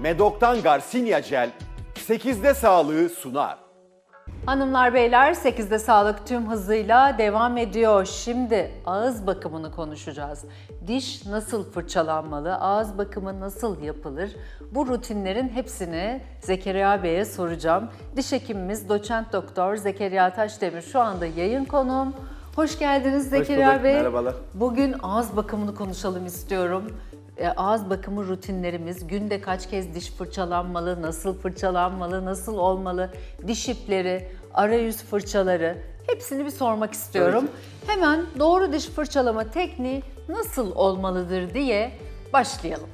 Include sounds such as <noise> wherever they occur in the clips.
Medok'tan Garcinia Gel 8'de sağlığı sunar. Hanımlar beyler 8'de sağlık tüm hızıyla devam ediyor. Şimdi ağız bakımını konuşacağız. Diş nasıl fırçalanmalı, ağız bakımı nasıl yapılır? Bu rutinlerin hepsini Zekeriya Bey'e soracağım. Diş hekimimiz doçent doktor Zekeriya Taşdemir şu anda yayın konuğum. Hoş geldiniz Zekeriya Bey. merhabalar. Bugün ağız bakımını konuşalım istiyorum. E, Ağız bakımı rutinlerimiz, günde kaç kez diş fırçalanmalı, nasıl fırçalanmalı, nasıl olmalı, diş ipleri, arayüz fırçaları hepsini bir sormak istiyorum. Hemen doğru diş fırçalama tekniği nasıl olmalıdır diye başlayalım.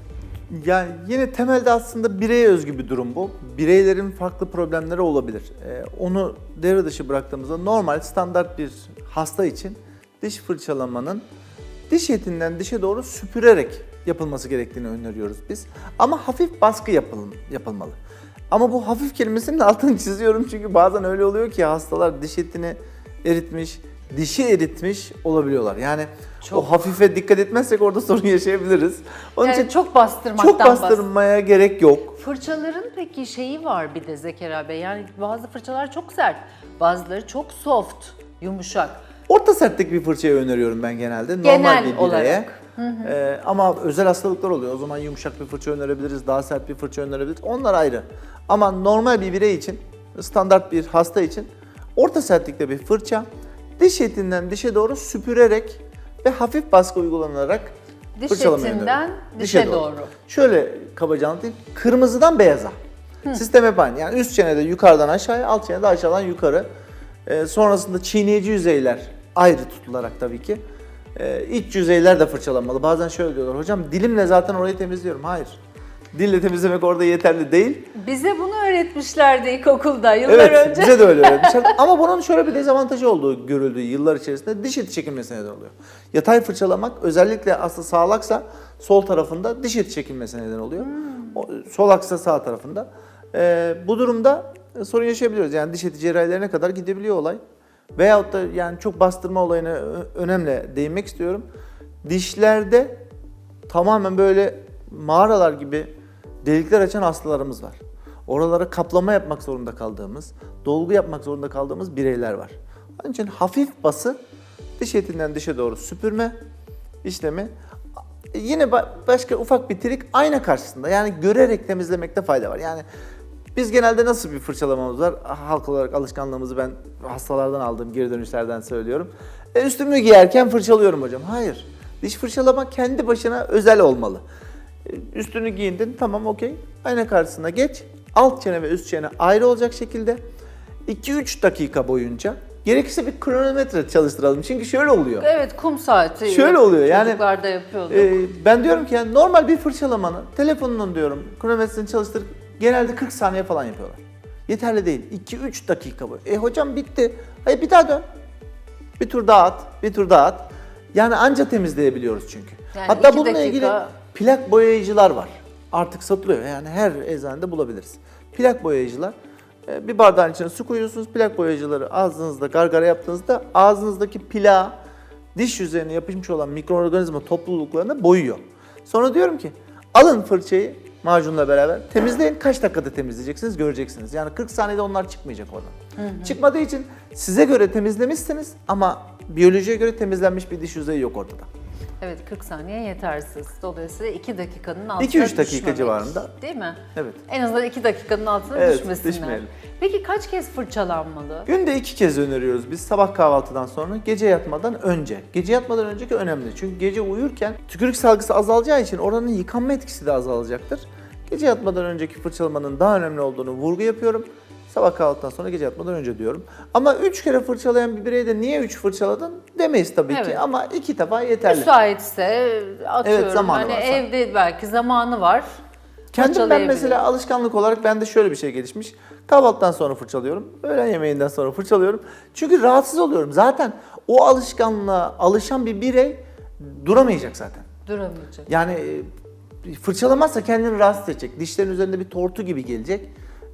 Yani yine temelde aslında bireye özgü bir durum bu. Bireylerin farklı problemleri olabilir. Ee, onu devre dışı bıraktığımızda normal standart bir hasta için diş fırçalamanın diş etinden dişe doğru süpürerek yapılması gerektiğini öneriyoruz biz. Ama hafif baskı yapılın, yapılmalı. Ama bu hafif kelimesinin <laughs> altını çiziyorum çünkü bazen öyle oluyor ki hastalar diş etini eritmiş, dişi eritmiş olabiliyorlar. Yani Çok. o hafife dikkat etmezsek orada <laughs> sorun yaşayabiliriz. Onun Yani için çok bastırmaktan çok bastırmaya gerek yok. Fırçaların peki şeyi var bir de Zekeriya Bey. Yani bazı fırçalar çok sert, bazıları çok soft, yumuşak. Orta sertlik bir fırçayı öneriyorum ben genelde. Genel Normal bir bireye. olarak. Ee, ama özel hastalıklar oluyor. O zaman yumuşak bir fırça önerebiliriz, daha sert bir fırça önerebiliriz. Onlar ayrı. Ama normal bir birey için, standart bir hasta için orta sertlikte bir fırça diş etinden dişe doğru süpürerek ve hafif baskı uygulanarak Diş fırçalamayı etinden öneriyorum. dişe doğru. Şöyle kabaca anlatayım. Kırmızıdan beyaza. Sistem hep aynı. Yani üst çenede yukarıdan aşağıya, alt çenede aşağıdan yukarı. Ee, sonrasında çiğneyici yüzeyler ayrı tutularak tabii ki. Ee, iç yüzeyler de fırçalanmalı. Bazen şöyle diyorlar. Hocam dilimle zaten orayı temizliyorum. Hayır. Dille temizlemek orada yeterli değil. Bize bunu öğretmişlerdi ilkokulda yıllar Evet, önce. bize de öyle <laughs> öğretmişler. Ama bunun şöyle bir dezavantajı olduğu görüldü yıllar içerisinde. Diş eti çekilmesine neden oluyor. Yatay fırçalamak özellikle aslında sağlaksa sol tarafında diş eti çekilmesine neden oluyor. O, sol aksa sağ tarafında. Ee, bu durumda sorun yaşayabiliyoruz. Yani diş eti cerrahilerine kadar gidebiliyor olay. Veyahut da yani çok bastırma olayına önemli değinmek istiyorum. Dişlerde tamamen böyle mağaralar gibi delikler açan hastalarımız var. Oralara kaplama yapmak zorunda kaldığımız, dolgu yapmak zorunda kaldığımız bireyler var. Onun için hafif bası diş etinden dişe doğru süpürme işlemi yine ba- başka ufak bir trik ayna karşısında yani görerek temizlemekte fayda var. Yani biz genelde nasıl bir fırçalamamız var? Halk olarak alışkanlığımızı ben hastalardan aldığım geri dönüşlerden söylüyorum. E, üstümü giyerken fırçalıyorum hocam. Hayır. Diş fırçalama kendi başına özel olmalı. E, Üstünü giyindin tamam okey. Ayna karşısına geç. Alt çene ve üst çene ayrı olacak şekilde 2-3 dakika boyunca gerekirse bir kronometre çalıştıralım. Çünkü şöyle oluyor. Evet kum saati. Şöyle oluyor, yani, Çocuklarda yapıyorduk. Ee, ben diyorum ki yani normal bir fırçalamanı telefonunun diyorum kronometresini çalıştır genelde 40 saniye falan yapıyorlar. Yeterli değil. 2-3 dakika bu. E hocam bitti. Hayır bir daha dön. Bir tur daha at, bir tur daha at. Yani anca temizleyebiliyoruz çünkü. Yani Hatta bununla dakika- ilgili plak boyayıcılar var. Artık satılıyor. Yani her eczanede bulabiliriz. Plak boyayıcılar. e, Bir bardağın içine su koyuyorsunuz. Plak boyayıcıları ağzınızda gargara yaptığınızda ağzınızdaki plağı diş yüzeyine yapışmış olan mikroorganizma topluluklarını boyuyor. Sonra diyorum ki alın fırçayı macunla beraber temizleyin. Kaç dakikada temizleyeceksiniz göreceksiniz. Yani 40 saniyede onlar çıkmayacak oradan. Çıkmadığı için size göre temizlemişsiniz ama biyolojiye göre temizlenmiş bir diş yüzeyi yok ortada. Evet 40 saniye yetersiz. Dolayısıyla 2 dakikanın altına 2-3 dakika düşmemek. civarında. Değil mi? Evet. En azından 2 dakikanın altına Evet, düşmesinler. düşmeyelim. Peki kaç kez fırçalanmalı? Günde iki kez öneriyoruz biz sabah kahvaltıdan sonra gece yatmadan önce. Gece yatmadan önceki önemli çünkü gece uyurken tükürük salgısı azalacağı için oranın yıkanma etkisi de azalacaktır. Gece yatmadan önceki fırçalamanın daha önemli olduğunu vurgu yapıyorum. Sabah kahvaltıdan sonra gece yatmadan önce diyorum. Ama 3 kere fırçalayan bir bireyde niye 3 fırçaladın demeyiz tabii Evet. ki ama 2 defa yeterli. Müsaitse atıyorum Evet, zamanı hani varsa. evde belki zamanı var. Kendim ben mesela alışkanlık olarak bende şöyle bir şey gelişmiş. Kahvaltıdan sonra fırçalıyorum. Öğlen yemeğinden sonra fırçalıyorum. Çünkü rahatsız oluyorum. Zaten o alışkanlığa alışan bir birey duramayacak zaten. duramayacak. Yani e, fırçalamazsa kendini rahatsız edecek. Dişlerin üzerinde bir tortu gibi gelecek.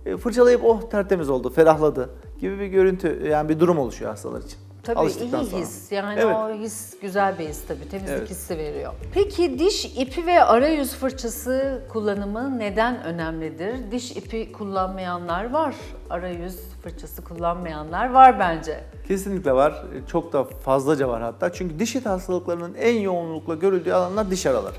E, Fırçalayıp oh tertemiz oldu, ferahladı gibi bir görüntü yani bir durum oluşuyor hastalar için. Tabii Alıştıktan iyi sonra. his. Yani Evet. o his güzel bir his tabii. Temizlik Evet. hissi veriyor. Peki diş ipi ve arayüz fırçası kullanımı neden önemlidir? Diş ipi kullanmayanlar var. Arayüz fırçası kullanmayanlar var bence. Kesinlikle var. Çok da fazlaca var hatta. Çünkü diş eti hastalıklarının en yoğunlukla görüldüğü alanlar diş araları.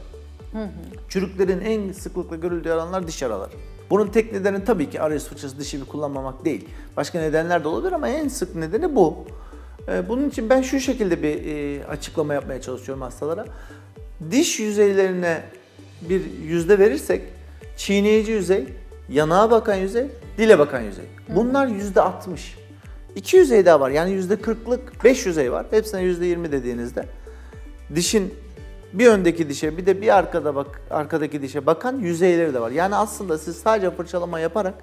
Çürüklerin en sıklıkla görüldüğü alanlar diş araları. Bunun tek nedeni tabii ki arayüz fırçası diş ipi kullanmamak değil. Başka nedenler de olabilir ama en sık nedeni bu. Ee, Bunun için ben şu şekilde bir e, açıklama yapmaya çalışıyorum hastalara. Diş yüzeylerine bir yüzde verirsek çiğneyici yüzey, yanağa bakan yüzey, dile bakan yüzey. Bunlar yüzde 60. İki yüzey daha var. Yani yüzde 40'lık 5 yüzey var. Hepsine yüzde 20 dediğinizde dişin bir öndeki dişe bir de bir arkada bak arkadaki dişe bakan yüzeyleri de var. Yani aslında siz sadece fırçalama yaparak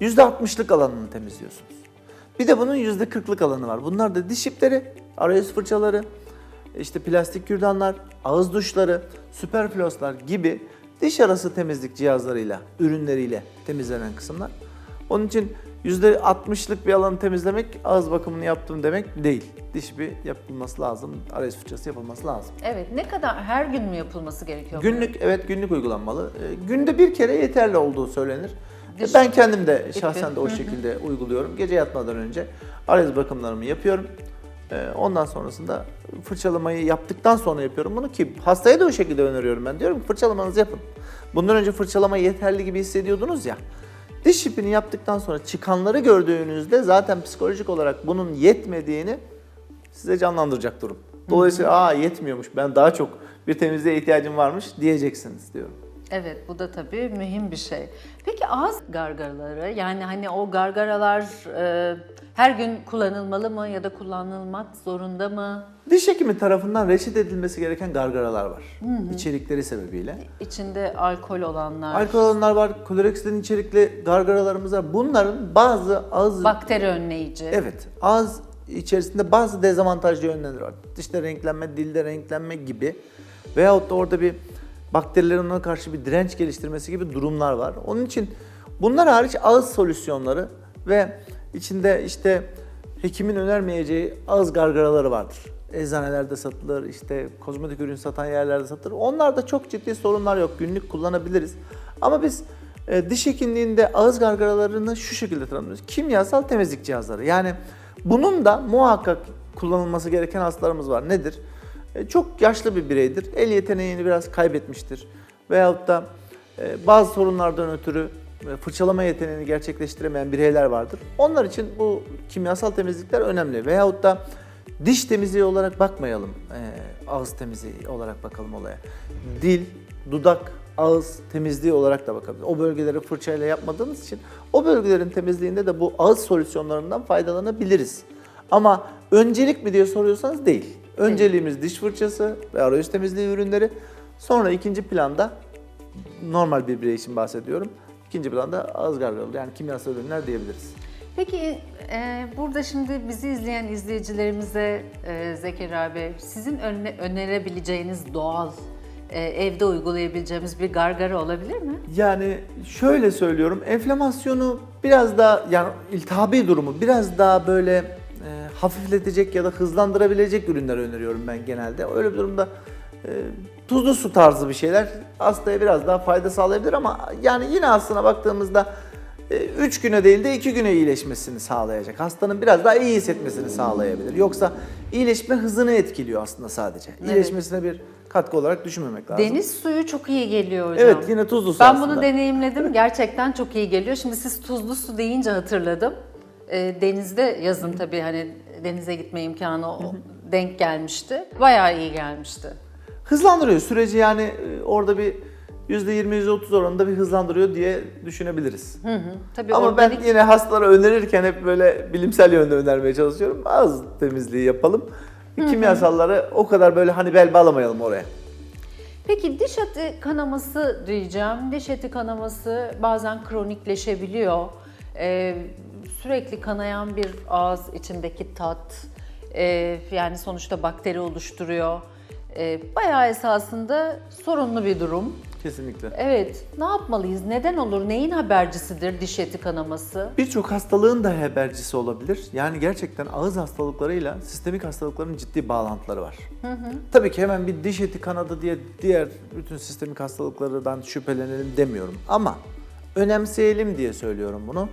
yüzde 60'lık alanını temizliyorsunuz. Bir de bunun yüzde 40'lık alanı var. Bunlar da diş ipleri, arayüz fırçaları, işte plastik kürdanlar, ağız duşları, süperfloslar gibi diş arası temizlik cihazlarıyla, ürünleriyle temizlenen kısımlar. Onun için %60'lık bir alanı temizlemek ağız bakımını yaptım demek değil. Diş bir yapılması lazım, arayüz fırçası yapılması lazım. Evet. Ne kadar her gün mü yapılması gerekiyor? Günlük evet günlük uygulanmalı. Ee, Günde bir kere yeterli olduğu söylenir. Diş ben kendim de ipi. şahsen de o şekilde uyguluyorum. Gece yatmadan önce arayüz bakımlarımı yapıyorum. Ee, Ondan sonrasında fırçalamayı yaptıktan sonra yapıyorum bunu ki hastaya da o şekilde öneriyorum ben. Diyorum ki fırçalamanızı yapın. Bundan önce fırçalamayı yeterli gibi hissediyordunuz ya. Diş ipini yaptıktan sonra çıkanları gördüğünüzde zaten psikolojik olarak bunun yetmediğini size canlandıracak durum. Dolayısıyla aa yetmiyormuş ben daha çok bir temizliğe ihtiyacım varmış diyeceksiniz diyorum. Evet bu da tabii mühim bir şey. Peki ağız gargaraları yani hani o gargaralar e, her gün kullanılmalı mı ya da kullanılmak zorunda mı? Diş hekimi tarafından reçet edilmesi gereken gargaralar var. İçerikleri sebebiyle. İçinde alkol olanlar, Alkol olanlar var, kloreksilen içerikli gargaralarımız var. Bunların bazı ağız bakteri önleyici. Evet, ağız içerisinde bazı dezavantajlı yönleri var. Dişte renklenme, dilde renklenme gibi veyahut da orada bir bakterilerin ona karşı bir direnç geliştirmesi gibi durumlar var. Onun için bunlar hariç ağız solüsyonları ve içinde işte hekimin önermeyeceği ağız gargaraları vardır. Eczanelerde satılır, işte kozmetik ürün satan yerlerde satılır. Onlarda çok ciddi sorunlar yok. Günlük kullanabiliriz. Ama biz e, diş hekimliğinde ağız gargaralarını şu şekilde tanımlıyoruz. Kimyasal temizlik cihazları. Yani bunun da muhakkak kullanılması gereken hastalarımız var. Nedir? E, çok yaşlı bir bireydir. El yeteneğini biraz kaybetmiştir. Veyahut da e, bazı sorunlardan ötürü e, fırçalama yeteneğini gerçekleştiremeyen bireyler vardır. Onlar için bu kimyasal temizlikler önemli. Veyahut da diş temizliği olarak bakmayalım. ağız temizliği olarak bakalım olaya. Dil, dudak, ağız temizliği olarak da bakabiliriz. O bölgeleri fırçayla yapmadığımız için o bölgelerin temizliğinde de bu ağız solüsyonlarından faydalanabiliriz. Ama öncelik mi diye soruyorsanız değil. Önceliğimiz diş fırçası ve arayüz temizliği ürünleri. Sonra ikinci planda normal bir birey için bahsediyorum. İkinci planda ağız gargaralı yani kimyasal ürünler diyebiliriz. Peki e, burada şimdi bizi izleyen izleyicilerimize e, Zekeriya Bey sizin öne- önerebileceğiniz doğal e, evde uygulayabileceğimiz bir gargara olabilir mi? Yani şöyle söylüyorum, enflamasyonu biraz daha yani iltihabi durumu biraz daha böyle e, hafifletecek ya da hızlandırabilecek ürünler öneriyorum ben genelde. Öyle bir durumda e, tuzlu su tarzı bir şeyler hastaya biraz daha fayda sağlayabilir ama yani yine aslına baktığımızda 3 güne değil de 2 güne iyileşmesini sağlayacak. Hastanın biraz daha iyi hissetmesini sağlayabilir. Yoksa iyileşme hızını etkiliyor aslında sadece. İyileşmesine bir katkı olarak düşünmemek lazım. Deniz suyu çok iyi geliyor hocam. Evet yine tuzlu su Ben aslında. bunu deneyimledim. Gerçekten çok iyi geliyor. Şimdi siz tuzlu su deyince hatırladım. E, denizde yazın tabii hani denize gitme imkanı o- denk gelmişti. Bayağı iyi gelmişti. hızlandırıyor süreci yani e, orada bir %20-%30 oranında bir hızlandırıyor diye düşünebiliriz. Hı hı. Tabii Ama organik ben yine hastalara önerirken hep böyle bilimsel yönde önermeye çalışıyorum. Az temizliği yapalım. Kimyasalları o kadar böyle hani bel bağlamayalım oraya. Peki diş eti kanaması diyeceğim. Diş eti kanaması bazen kronikleşebiliyor. Ee, sürekli kanayan bir ağız içindeki tat, e, yani sonuçta bakteri oluşturuyor. E, bayağı esasında sorunlu bir durum. Kesinlikle. Evet, ne yapmalıyız? Neden olur? Neyin habercisidir diş eti kanaması? Birçok hastalığın da habercisi olabilir. Yani gerçekten ağız hastalıklarıyla sistemik hastalıkların ciddi bağlantıları var. Tabii ki hemen bir diş eti kanadı diye diğer bütün sistemik hastalıklardan şüphelenelim demiyorum. Ama önemseyelim diye söylüyorum bunu.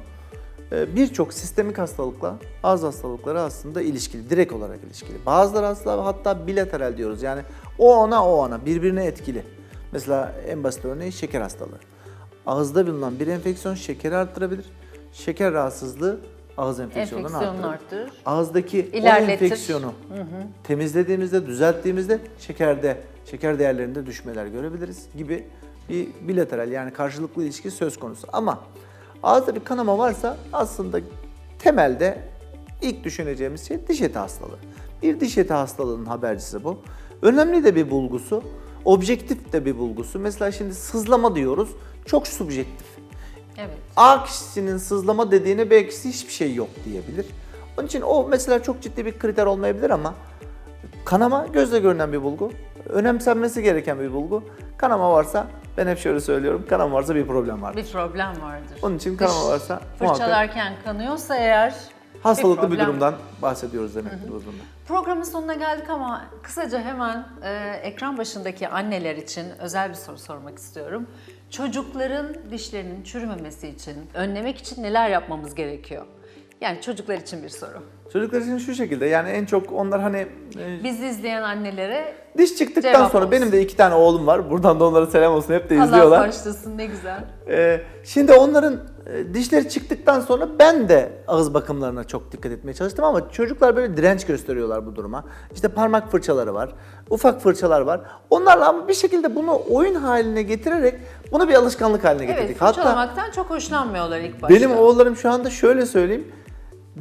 Ee, Birçok sistemik hastalıkla ağız hastalıkları aslında ilişkili, direkt olarak ilişkili. Bazıları aslında hatta bilateral diyoruz. Yani o ona o ona birbirine etkili. Mesela en basit örneği şeker hastalığı. Ağızda bulunan bir enfeksiyon şekeri arttırabilir. Şeker rahatsızlığı ağız Enfeksiyonunu arttırır. arttırır. Ağızdaki o İlerletir. enfeksiyonu temizlediğimizde, düzelttiğimizde şekerde, şeker değerlerinde düşmeler görebiliriz gibi bir bilateral yani karşılıklı ilişki söz konusu. Ama ağızda bir kanama varsa aslında temelde ilk düşüneceğimiz şey diş eti hastalığı. Bir diş eti hastalığının habercisi bu. Önemli de bir bulgusu, objektif de bir bulgusu. Mesela şimdi sızlama diyoruz, çok subjektif. Evet. A kişisinin sızlama dediğine B kişisi hiçbir şey yok diyebilir. Onun için o mesela çok ciddi bir kriter olmayabilir ama kanama gözle görünen bir bulgu. Önemsenmesi gereken bir bulgu. Kanama varsa ben hep şöyle söylüyorum. Kanama varsa bir problem vardır. Bir problem vardır. Onun için kanama varsa muhakkak Fırçalarken kanıyorsa eğer hastalıklı bir, problem- durumdan bahsediyoruz demektir o durumda. Programın sonuna geldik ama kısaca hemen e, ekran başındaki anneler için özel bir soru sormak istiyorum. Çocukların dişlerinin çürümemesi için, önlemek için neler yapmamız gerekiyor? Yani çocuklar için bir soru. Çocuklar için şu şekilde yani en çok onlar hani e, Bizi izleyen annelere diş çıktıktan Cevap sonra olsun. benim de iki tane oğlum var. Buradan da onlara selam olsun hep de Allah izliyorlar. bağışlasın ne güzel. Ee, şimdi onların e, dişleri çıktıktan sonra ben de ağız bakımlarına çok dikkat etmeye çalıştım ama çocuklar böyle direnç gösteriyorlar bu duruma. İşte parmak fırçaları var, ufak fırçalar var. Onlarla ama bir şekilde bunu oyun haline getirerek bunu bir alışkanlık haline Evet getirdik. Hatta fırçalamaktan çok hoşlanmıyorlar ilk başta. benim oğullarım şu anda şöyle söyleyeyim.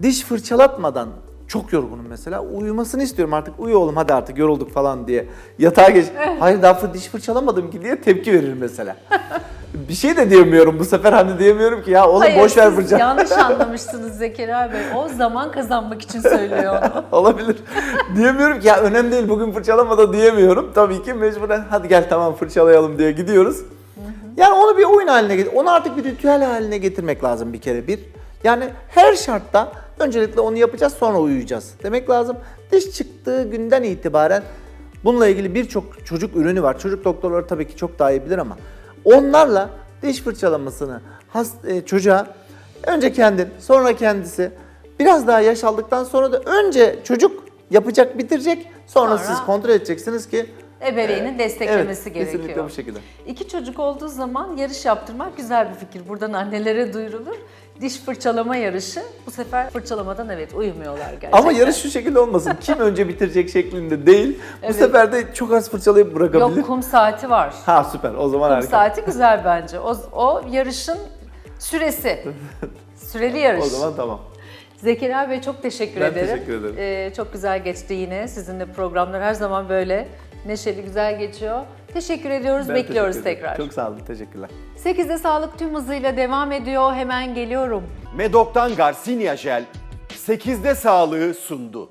Diş fırçalatmadan çok yorgunum mesela. Uyumasını istiyorum artık. Uyu oğlum hadi artık yorulduk falan diye. Yatağa geç. Hayır daha fır- diş fırçalamadım ki diye tepki verir mesela. bir şey de diyemiyorum bu sefer hani diyemiyorum ki ya oğlum Hayır, boş ver fırça. yanlış anlamışsınız Zekeriya Bey. O zaman kazanmak için söylüyor onu. <laughs> Olabilir. diyemiyorum ki ya önemli değil bugün fırçalama da diyemiyorum. Tabii ki mecburen hadi gel tamam fırçalayalım diye gidiyoruz. Yani onu bir oyun haline getir. Onu artık bir ritüel haline getirmek lazım bir kere bir. Yani her şartta öncelikle onu yapacağız sonra uyuyacağız demek lazım. Diş çıktığı günden itibaren bununla ilgili birçok çocuk ürünü var. Çocuk doktorları tabii ki çok daha iyi bilir ama onlarla diş fırçalamasını hast- e, çocuğa önce kendin sonra kendisi biraz daha yaş aldıktan sonra da önce çocuk yapacak bitirecek sonra, Sonra- siz kontrol edeceksiniz ki Ebeveynin desteklemesi evet, gerekiyor. Kesinlikle bu şekilde. İki çocuk olduğu zaman yarış yaptırmak güzel bir fikir. Buradan annelere duyurulur. Diş fırçalama yarışı. Bu sefer fırçalamadan evet uyumuyorlar gerçekten. Ama yarış şu şekilde olmasın. Kim önce bitirecek şeklinde değil. Bu Evet. sefer de çok az fırçalayıp bırakabilir. Yok kum saati var. Ha süper. O zaman Kum harika. saati güzel bence. O, o yarışın süresi. <laughs> Süreli yarış. O zaman tamam. Zekeriya Bey çok teşekkür Ben ederim. teşekkür ederim. Ee, çok güzel geçti yine. Sizinle programlar her zaman böyle neşeli güzel geçiyor. Teşekkür ediyoruz. Ben Bekliyoruz teşekkür tekrar. Çok sağ olun. Teşekkürler. 8'de sağlık tüm hızıyla devam ediyor. Hemen geliyorum. Medok'tan Garcinia Jel 8'de sağlığı sundu.